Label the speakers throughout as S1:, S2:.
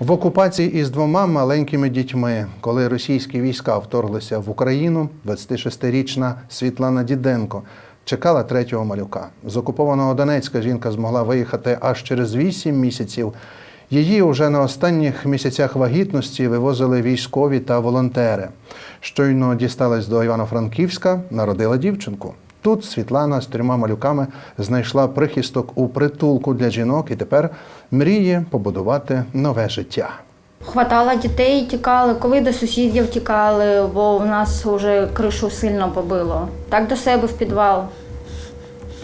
S1: В окупації із двома маленькими дітьми, коли російські війська вторглися в Україну, 26-річна Світлана Діденко чекала третього малюка. З окупованого Донецька жінка змогла виїхати аж через 8 місяців. Її уже на останніх місяцях вагітності вивозили військові та волонтери. Щойно дісталась до Івано-Франківська, народила дівчинку. Тут Світлана з трьома малюками знайшла прихисток у притулку для жінок і тепер мріє побудувати нове життя.
S2: Хватало дітей, тікали, коли до сусідів тікали, бо в нас вже кришу сильно побило. Так до себе в підвал.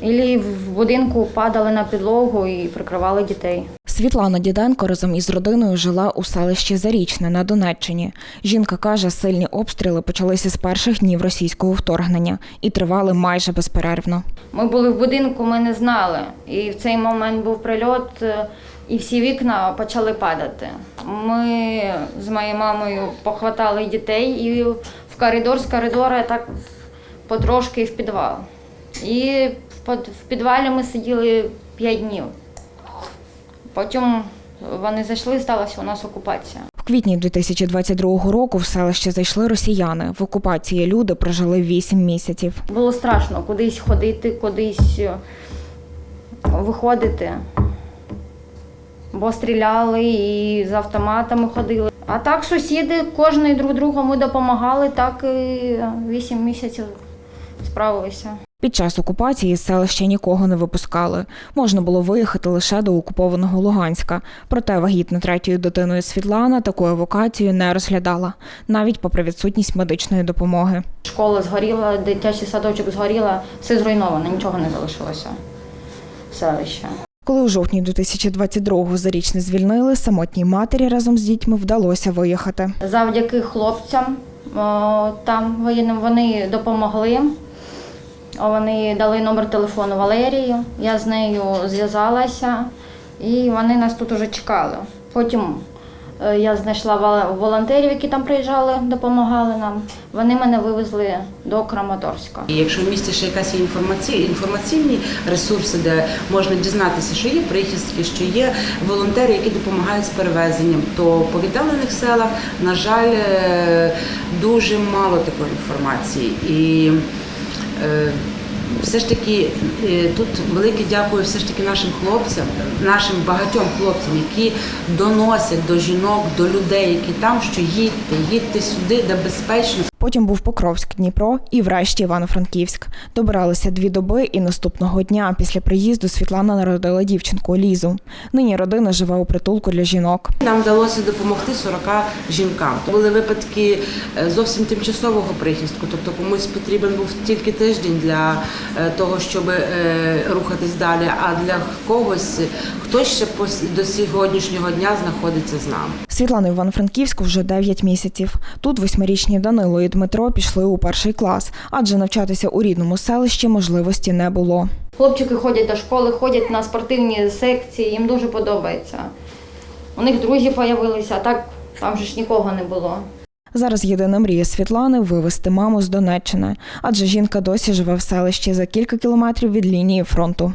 S2: Ілі в будинку падали на підлогу і прикривали дітей.
S3: Світлана Діденко разом із родиною жила у селищі Зарічне на Донеччині. Жінка каже, сильні обстріли почалися з перших днів російського вторгнення і тривали майже безперервно.
S2: Ми були в будинку, ми не знали. І в цей момент був прильот, е, і всі вікна почали падати. Ми з моєю мамою похватали дітей і в коридор з коридора так потрошки в підвал. І в підвалі ми сиділи 5 днів. Потім вони зайшли, сталася у нас окупація.
S3: В квітні 2022 року в селище зайшли росіяни. В окупації люди прожили 8 місяців.
S2: Було страшно кудись ходити, кудись е, виходити. Бо стріляли і з автоматами ходили. А так сусіди, кожен друг другу ми допомагали, так і 8 місяців справилися.
S3: Під час окупації з селища нікого не випускали. Можна було виїхати лише до окупованого Луганська. Проте вагітна третьою дитиною Світлана таку евакуацію не розглядала, навіть попри відсутність медичної допомоги.
S2: Школа згоріла, дитячий садочок згоріла, все зруйновано, нічого не залишилося. Селище.
S3: Коли у жовтні 2022-го зарічне звільнили, самотній матері разом з дітьми вдалося виїхати.
S2: Завдяки хлопцям там воєнним вони допомогли. Вони дали номер телефону Валерії. Я з нею зв'язалася, і вони нас тут уже чекали. Потім е, я знайшла волонтерів, які там приїжджали, допомагали нам. Вони мене вивезли до Краматорська.
S4: І якщо в місті ще якась є інформаційні, інформаційні ресурси, де можна дізнатися, що є прихистки, що є волонтери, які допомагають з перевезенням, то по віддалених селах, на жаль, е, дуже мало такої інформації. І е, все ж таки е, тут велике дякую все ж таки нашим хлопцям, нашим багатьом хлопцям, які доносять до жінок, до людей, які там, що їдьте, їдьте сюди, де безпечно.
S3: Потім був Покровськ, Дніпро і врешті Івано-Франківськ. Добиралися дві доби, і наступного дня після приїзду Світлана народила дівчинку Лізу. Нині родина живе у притулку для жінок.
S4: Нам вдалося допомогти 40 жінкам. Були випадки е, зовсім тимчасового прихистку, тобто комусь потрібен був тільки тиждень для е, того, щоб е, рухатись далі. А для когось хтось ще до сьогоднішнього дня знаходиться з нами.
S3: Світлана в Івано-Франківську вже 9 місяців. Тут восьмирічні Данило і Дмитро пішли у перший клас, адже навчатися у рідному селищі можливості не було.
S2: Хлопчики ходять до школи, ходять на спортивні секції, їм дуже подобається. У них друзі з'явилися, а так там же ж нікого не було.
S3: Зараз єдина мрія Світлани вивезти маму з Донеччини, адже жінка досі живе в селищі за кілька кілометрів від лінії фронту.